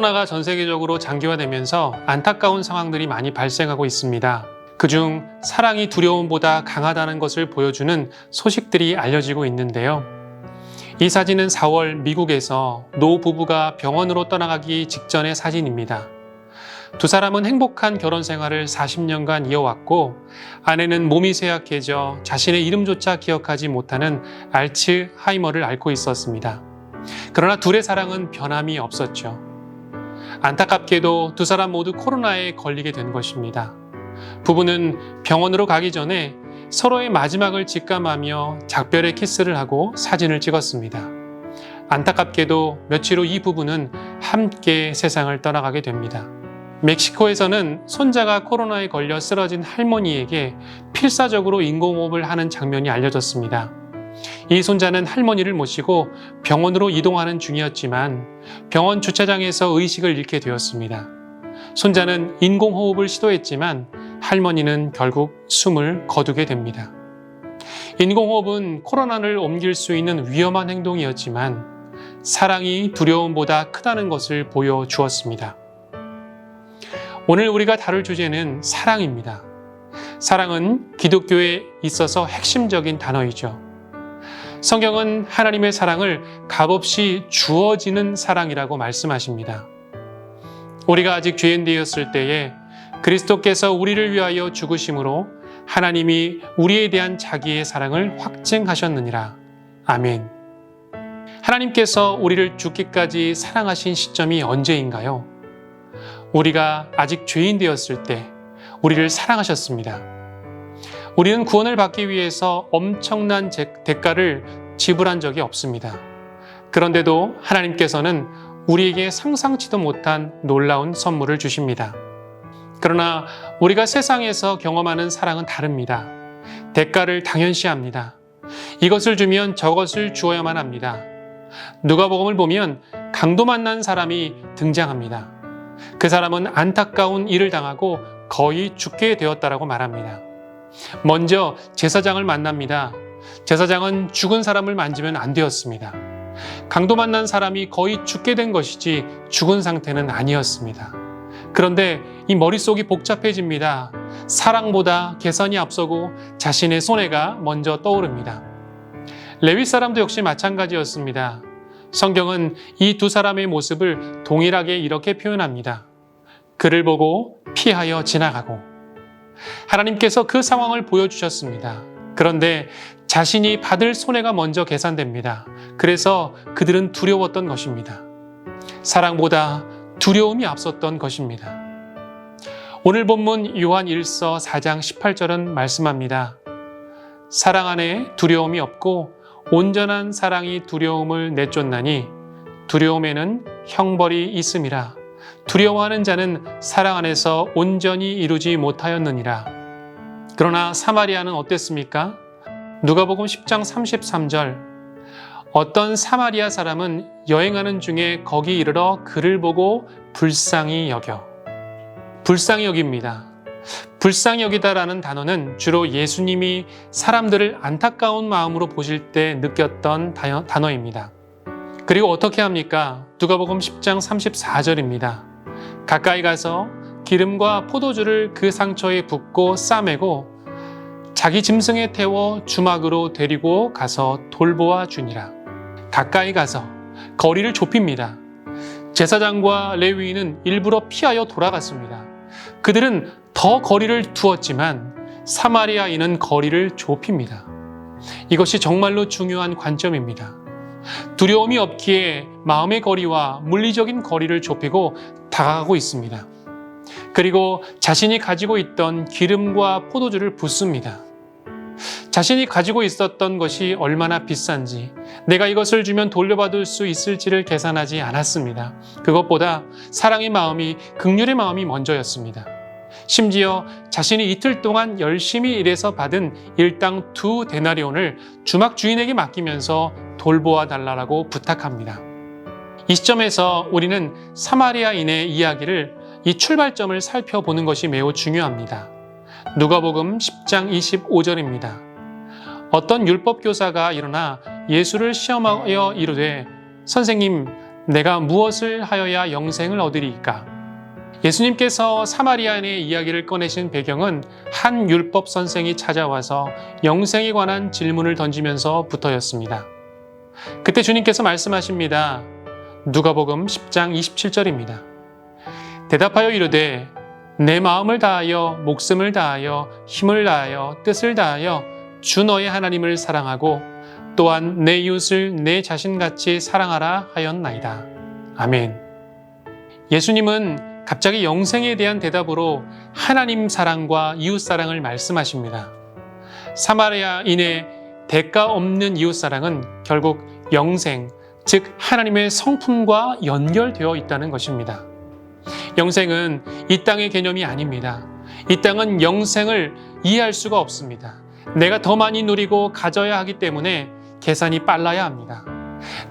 코로나가 전 세계적으로 장기화되면서 안타까운 상황들이 많이 발생하고 있습니다. 그중 사랑이 두려움보다 강하다는 것을 보여주는 소식들이 알려지고 있는데요. 이 사진은 4월 미국에서 노 부부가 병원으로 떠나가기 직전의 사진입니다. 두 사람은 행복한 결혼 생활을 40년간 이어왔고 아내는 몸이 쇠약해져 자신의 이름조차 기억하지 못하는 알츠하이머를 앓고 있었습니다. 그러나 둘의 사랑은 변함이 없었죠. 안타깝게도 두 사람 모두 코로나에 걸리게 된 것입니다. 부부는 병원으로 가기 전에 서로의 마지막을 직감하며 작별의 키스를 하고 사진을 찍었습니다. 안타깝게도 며칠 후 이 부부는 함께 세상을 떠나가게 됩니다. 멕시코에서는 손자가 코로나에 걸려 쓰러진 할머니에게 필사적으로 인공호흡을 하는 장면이 알려졌습니다. 이 손자는 할머니를 모시고 병원으로 이동하는 중이었지만 병원 주차장에서 의식을 잃게 되었습니다. 손자는 인공호흡을 시도했지만 할머니는 결국 숨을 거두게 됩니다. 인공호흡은 코로나를 옮길 수 있는 위험한 행동이었지만 사랑이 두려움보다 크다는 것을 보여주었습니다. 오늘 우리가 다룰 주제는 사랑입니다. 사랑은 기독교에 있어서 핵심적인 단어이죠. 성경은 하나님의 사랑을 값없이 주어지는 사랑이라고 말씀하십니다. 우리가 아직 죄인 되었을 때에 그리스도께서 우리를 위하여 죽으심으로 하나님이 우리에 대한 자기의 사랑을 확증하셨느니라. 아멘. 하나님께서 우리를 죽기까지 사랑하신 시점이 언제인가요? 우리가 아직 죄인 되었을 때 우리를 사랑하셨습니다. 우리는 구원을 받기 위해서 엄청난 대가를 지불한 적이 없습니다. 그런데도 하나님께서는 우리에게 상상치도 못한 놀라운 선물을 주십니다. 그러나 우리가 세상에서 경험하는 사랑은 다릅니다. 대가를 당연시합니다. 이것을 주면 저것을 주어야만 합니다. 누가복음을 보면 강도 만난 사람이 등장합니다. 그 사람은 안타까운 일을 당하고 거의 죽게 되었다라고 말합니다. 먼저 제사장을 만납니다. 제사장은 죽은 사람을 만지면 안 되었습니다. 강도 만난 사람이 거의 죽게 된 것이지 죽은 상태는 아니었습니다. 그런데 이 머릿속이 복잡해집니다. 사랑보다 개선이 앞서고 자신의 손해가 먼저 떠오릅니다. 레위 사람도 역시 마찬가지였습니다. 성경은 이 두 사람의 모습을 동일하게 이렇게 표현합니다. 그를 보고 피하여 지나가고. 하나님께서 그 상황을 보여주셨습니다. 그런데 자신이 받을 손해가 먼저 계산됩니다. 그래서 그들은 두려웠던 것입니다. 사랑보다 두려움이 앞섰던 것입니다. 오늘 본문 요한 1서 4장 18절은 말씀합니다. 사랑 안에 두려움이 없고 온전한 사랑이 두려움을 내쫓나니 두려움에는 형벌이 있음이라. 두려워하는 자는 사랑 안에서 온전히 이루지 못하였느니라. 그러나 사마리아는 어땠습니까? 누가복음 10장 33절 어떤 사마리아 사람은 여행하는 중에 거기 이르러 그를 보고 불쌍히 여겨. 불쌍히 여깁니다. 불쌍히 여기다라는 단어는 주로 예수님이 사람들을 안타까운 마음으로 보실 때 느꼈던 단어입니다. 그리고 어떻게 합니까? 누가복음 10장 34절입니다. 가까이 가서 기름과 포도주를 그 상처에 붓고 싸매고 자기 짐승에 태워 주막으로 데리고 가서 돌보아 주니라. 가까이 가서 거리를 좁힙니다. 제사장과 레위인은 일부러 피하여 돌아갔습니다. 그들은 더 거리를 두었지만 사마리아인은 거리를 좁힙니다. 이것이 정말로 중요한 관점입니다. 두려움이 없기에 마음의 거리와 물리적인 거리를 좁히고 다가가고 있습니다. 그리고 자신이 가지고 있던 기름과 포도주를 붓습니다. 자신이 가지고 있었던 것이 얼마나 비싼지, 내가 이것을 주면 돌려받을 수 있을지를 계산하지 않았습니다. 그것보다 사랑의 마음이, 극률의 마음이 먼저였습니다. 심지어 자신이 이틀 동안 열심히 일해서 받은 일당 두 데나리온을 주막 주인에게 맡기면서 돌보아 달라고 부탁합니다. 이 시점에서 우리는 사마리아인의 이야기를 이 출발점을 살펴보는 것이 매우 중요합니다. 누가복음 10장 25절입니다. 어떤 율법 교사가 일어나 예수를 시험하여 이르되 선생님 내가 무엇을 하여야 영생을 얻으리이까? 예수님께서 사마리아인의 이야기를 꺼내신 배경은 한 율법 선생이 찾아와서 영생에 관한 질문을 던지면서 부터였습니다. 그때 주님께서 말씀하십니다. 누가복음 10장 27절입니다. 대답하여 이르되 내 마음을 다하여 목숨을 다하여 힘을 다하여 뜻을 다하여 주 너의 하나님을 사랑하고 또한 내 이웃을 내 자신같이 사랑하라 하였나이다. 아멘. 예수님은 갑자기 영생에 대한 대답으로 하나님 사랑과 이웃 사랑을 말씀하십니다. 사마리아인의 대가 없는 이웃 사랑은 결국 영생, 즉 하나님의 성품과 연결되어 있다는 것입니다. 영생은 이 땅의 개념이 아닙니다. 이 땅은 영생을 이해할 수가 없습니다. 내가 더 많이 누리고 가져야 하기 때문에 계산이 빨라야 합니다.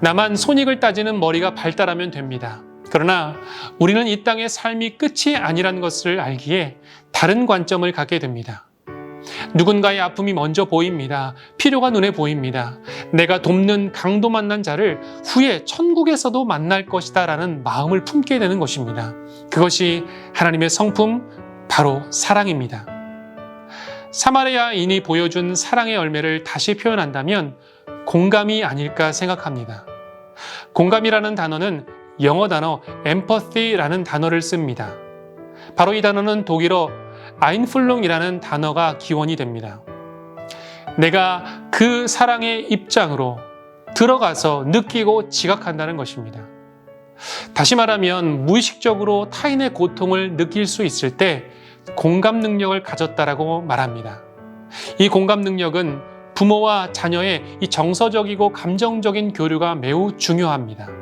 나만 손익을 따지는 머리가 발달하면 됩니다. 그러나 우리는 이 땅의 삶이 끝이 아니라는 것을 알기에 다른 관점을 갖게 됩니다. 누군가의 아픔이 먼저 보입니다. 필요가 눈에 보입니다. 내가 돕는 강도 만난 자를 후에 천국에서도 만날 것이다 라는 마음을 품게 되는 것입니다. 그것이 하나님의 성품, 바로 사랑입니다. 사마리아인이 보여준 사랑의 열매를 다시 표현한다면 공감이 아닐까 생각합니다. 공감이라는 단어는 영어 단어 empathy라는 단어를 씁니다. 바로 이 단어는 독일어 아인플룽이라는 단어가 기원이 됩니다. 내가 그 사랑의 입장으로 들어가서 느끼고 지각한다는 것입니다. 다시 말하면 무의식적으로 타인의 고통을 느낄 수 있을 때 공감 능력을 가졌다라고 말합니다. 이 공감 능력은 부모와 자녀의 이 정서적이고 감정적인 교류가 매우 중요합니다.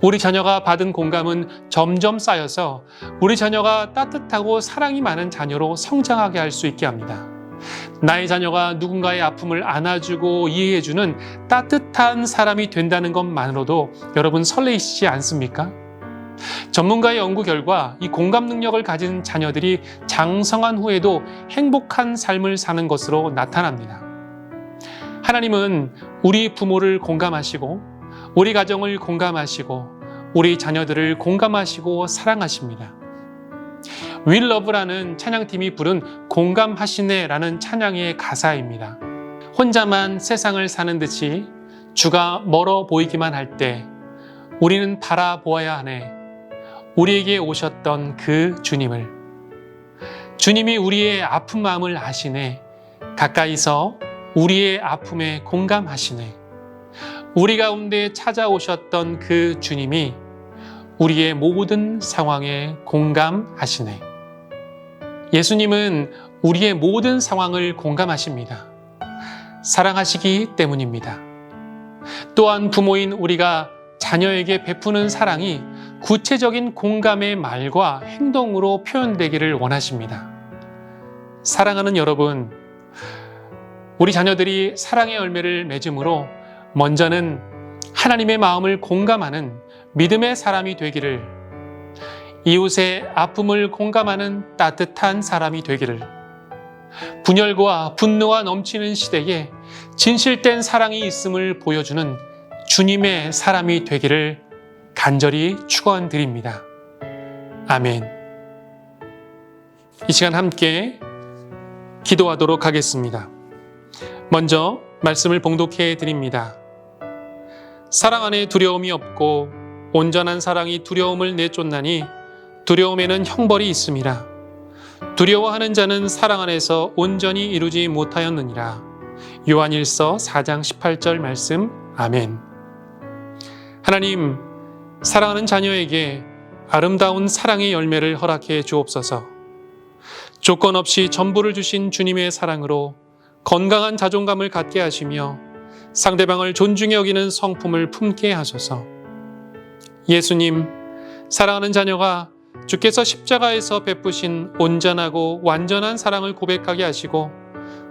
우리 자녀가 받은 공감은 점점 쌓여서 우리 자녀가 따뜻하고 사랑이 많은 자녀로 성장하게 할 수 있게 합니다. 나의 자녀가 누군가의 아픔을 안아주고 이해해주는 따뜻한 사람이 된다는 것만으로도 여러분 설레이시지 않습니까? 전문가의 연구 결과 이 공감 능력을 가진 자녀들이 장성한 후에도 행복한 삶을 사는 것으로 나타납니다. 하나님은 우리 부모를 공감하시고 우리 가정을 공감하시고 우리 자녀들을 공감하시고 사랑하십니다. 윌러브라는 찬양팀이 부른 공감하시네라는 찬양의 가사입니다. 혼자만 세상을 사는 듯이 주가 멀어 보이기만 할 때 우리는 바라보아야 하네. 우리에게 오셨던 그 주님을. 주님이 우리의 아픈 마음을 아시네. 가까이서 우리의 아픔에 공감하시네. 우리 가운데 찾아오셨던 그 주님이 우리의 모든 상황에 공감하시네. 예수님은 우리의 모든 상황을 공감하십니다. 사랑하시기 때문입니다. 또한 부모인 우리가 자녀에게 베푸는 사랑이 구체적인 공감의 말과 행동으로 표현되기를 원하십니다. 사랑하는 여러분, 우리 자녀들이 사랑의 열매를 맺음으로 먼저는 하나님의 마음을 공감하는 믿음의 사람이 되기를 이웃의 아픔을 공감하는 따뜻한 사람이 되기를 분열과 분노가 넘치는 시대에 진실된 사랑이 있음을 보여주는 주님의 사람이 되기를 간절히 축원드립니다. 아멘. 이 시간 함께 기도하도록 하겠습니다. 먼저 말씀을 봉독해 드립니다. 사랑 안에 두려움이 없고 온전한 사랑이 두려움을 내쫓나니 두려움에는 형벌이 있습니다. 두려워하는 자는 사랑 안에서 온전히 이루지 못하였느니라. 요한일서 4장 18절 말씀 아멘. 하나님, 사랑하는 자녀에게 아름다운 사랑의 열매를 허락해 주옵소서. 조건 없이 전부를 주신 주님의 사랑으로 건강한 자존감을 갖게 하시며 상대방을 존중해 여기는 성품을 품게 하소서. 예수님, 사랑하는 자녀가 주께서 십자가에서 베푸신 온전하고 완전한 사랑을 고백하게 하시고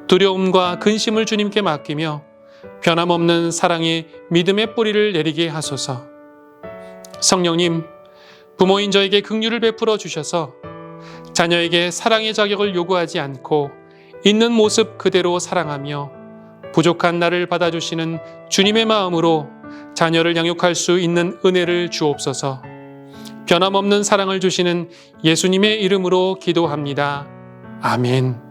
두려움과 근심을 주님께 맡기며 변함없는 사랑의 믿음의 뿌리를 내리게 하소서. 성령님, 부모인 저에게 긍휼을 베풀어 주셔서 자녀에게 사랑의 자격을 요구하지 않고 있는 모습 그대로 사랑하며 부족한 나를 받아주시는 주님의 마음으로 자녀를 양육할 수 있는 은혜를 주옵소서. 변함없는 사랑을 주시는 예수님의 이름으로 기도합니다. 아멘.